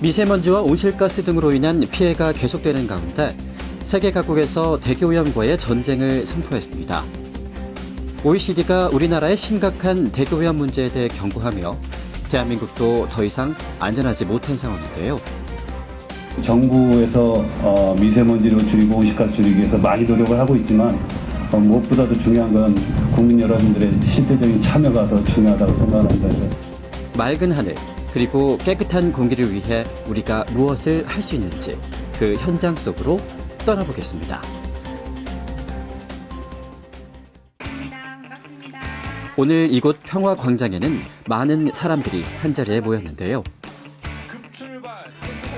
미세먼지와 온실가스 등으로 인한 피해가 계속되는 가운데 세계 각국에서 대기오염과의 전쟁을 선포했습니다. OECD가 우리나라의 심각한 대기오염 문제에 대해 경고하며 대한민국도 더 이상 안전하지 못한 상황인데요. 정부에서 어, 미세먼지를 줄이고 온실가스 줄이기 위해서 많이 노력을 하고 있지만 어, 무엇보다도 중요한 건 국민 여러분들의 실제적인 참여가 더 중요하다고 생각합니다. 맑은 하늘 그리고 깨끗한 공기를 위해 우리가 무엇을 할 수 있는지 그 현장 속으로 떠나보겠습니다. 오늘 이곳 평화 광장에는 많은 사람들이 한자리에 모였는데요.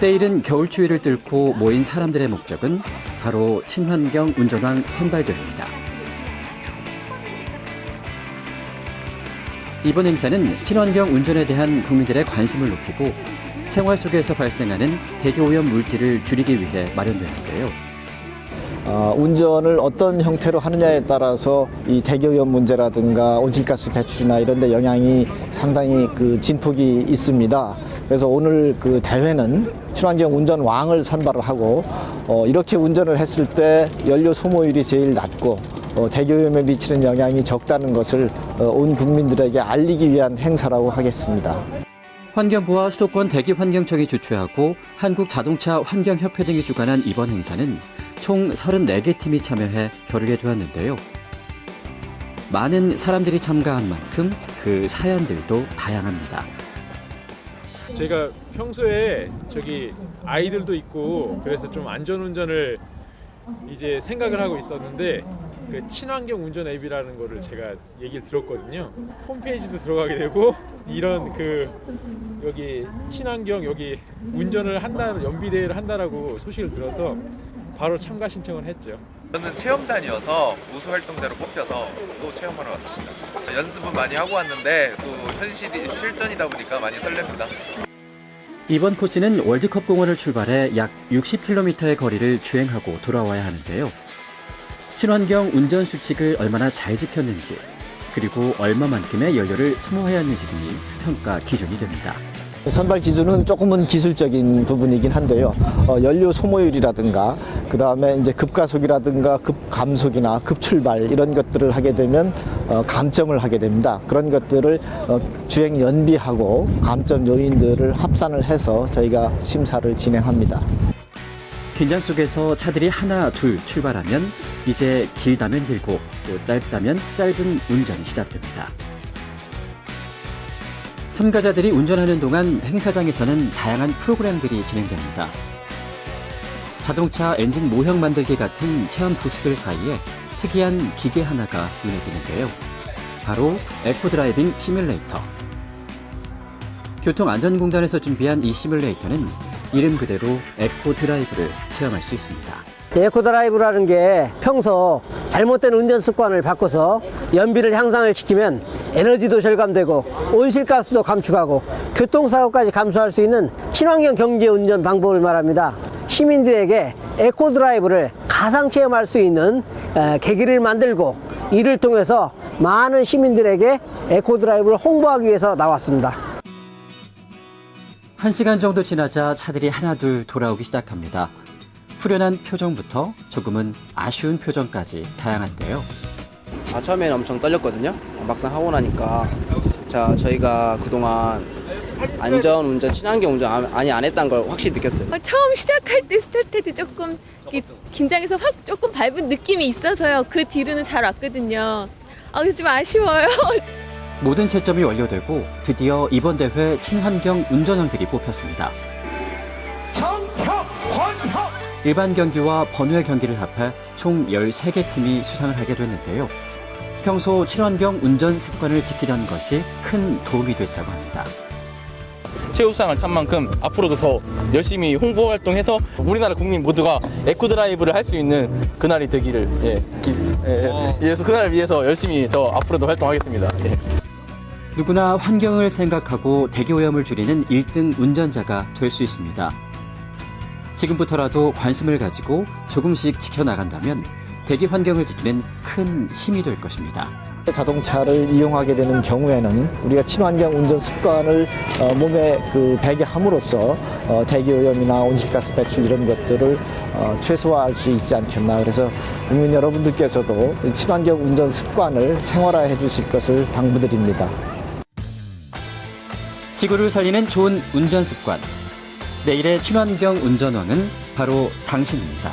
때이른 겨울 추위를 뚫고 모인 사람들의 목적은 바로 친환경 운전왕 선발대회입니다. 이번 행사는 친환경 운전에 대한 국민들의 관심을 높이고 생활 속에서 발생하는 대기오염 물질을 줄이기 위해 마련되는데요. 어, 운전을 어떤 형태로 하느냐에 따라서 이 대기오염 문제라든가 온실가스 배출이나 이런 데 영향이 상당히 그 진폭이 있습니다. 그래서 오늘 그 대회는 친환경 운전 왕을 선발을 하고 어, 이렇게 운전을 했을 때 연료 소모율이 제일 낮고 어, 대기오염에 미치는 영향이 적다는 것을 어, 온 국민들에게 알리기 위한 행사라고 하겠습니다. 환경부와 수도권 대기환경청이 주최하고 한국자동차 환경협회 등이 주관한 이번 행사는 총 34개 팀이 참여해 겨루게 되었는데요. 많은 사람들이 참가한 만큼 그 사연들도 다양합니다. 제가 평소에 저기 아이들도 있고 그래서 좀 안전운전을 이제 생각을 하고 있었는데 그 친환경 운전 앱이라는 거를 제가 얘기를 들었거든요. 홈페이지도 들어가게 되고 이런 그 여기 친환경 여기 운전을 한다 연비 대회를 한다라고 소식을 들어서 바로 참가 신청을 했죠. 저는 체험단이어서 우수 활동자로 뽑혀서 또 체험하러 왔습니다. 연습은 많이 하고 왔는데 또 현실이 실전이다 보니까 많이 설렙니다. 이번 코스는 월드컵 공원을 출발해 약 60km의 거리를 주행하고 돌아와야 하는데요. 친환경 운전 수칙을 얼마나 잘 지켰는지, 그리고 얼마만큼의 연료를 소모하였는지 등이 평가 기준이 됩니다. 선발 기준은 조금은 기술적인 부분이긴 한데요. 어, 연료 소모율이라든가 그 다음에 이제 급가속이라든가 급감속이나 급출발 이런 것들을 하게 되면 어, 감점을 하게 됩니다. 그런 것들을 어, 주행 연비하고 감점 요인들을 합산을 해서 저희가 심사를 진행합니다. 긴장 속에서 차들이 하나, 둘 출발하면 이제 길다면 길고 또 짧다면 짧은 운전이 시작됩니다. 참가자들이 운전하는 동안 행사장에서는 다양한 프로그램들이 진행됩니다. 자동차 엔진 모형 만들기 같은 체험 부스들 사이에 특이한 기계 하나가 눈에 띄는데요. 바로 에코드라이빙 시뮬레이터. 교통안전공단에서 준비한 이 시뮬레이터는 이름 그대로 에코 드라이브를 체험할 수 있습니다. 에코 드라이브라는 게 평소 잘못된 운전 습관을 바꿔서 연비를 향상을 시키면 에너지도 절감되고 온실가스도 감축하고 교통사고까지 감수할 수 있는 친환경 경제 운전 방법을 말합니다. 시민들에게 에코 드라이브를 가상 체험할 수 있는 에, 계기를 만들고 이를 통해서 많은 시민들에게 에코 드라이브를 홍보하기 위해서 나왔습니다. 한 시간 정도 지나자 차들이 하나둘 돌아오기 시작합니다. 후련한 표정부터 조금은 아쉬운 표정까지 다양한데요. 아, 처음에는 엄청 떨렸거든요. 막상 하고 나니까 자 저희가 그동안 안전 운전, 친환경 운전 안- 많이 안 했다는 걸 확실히 느꼈어요. 어, 처음 시작할 때 스타트 때 조금 긴장해서 확 조금 밟은 느낌이 있어서요. 그 뒤로는 잘 왔거든요. 아, 그래서 좀 아쉬워요. 모든 채점이 완료되고 드디어 이번 대회 친환경 운전형들이 뽑혔습니다. 일반 경기와 번외 경기를 합해 총 13개 팀이 수상을 하게 됐는데요. 평소 친환경 운전 습관을 지키려는 것이 큰 도움이 됐다고 합니다. 최우수상을 탄 만큼 앞으로도 더 열심히 홍보 활동해서 우리나라 국민 모두가 에코 드라이브를 할 수 있는 그날이 되기를 예, 기, 예, 예. 그래서 그날을 위해서 열심히 더 앞으로도 활동하겠습니다. 예. 누구나 환경을 생각하고 대기오염을 줄이는 1등 운전자가 될 수 있습니다. 지금부터라도 관심을 가지고 조금씩 지켜나간다면 대기 환경을 지키는 큰 힘이 될 것입니다. 자동차를 이용하게 되는 경우에는 우리가 친환경 운전 습관을 어, 몸에 그 배게 함으로써 어, 대기오염이나 온실가스 배출 이런 것들을 어, 최소화할 수 있지 않겠나. 그래서 국민 여러분들께서도 이 친환경 운전 습관을 생활화해 주실 것을 당부드립니다. 지구를 살리는 좋은 운전 습관. 내일의 친환경 운전왕은 바로 당신입니다.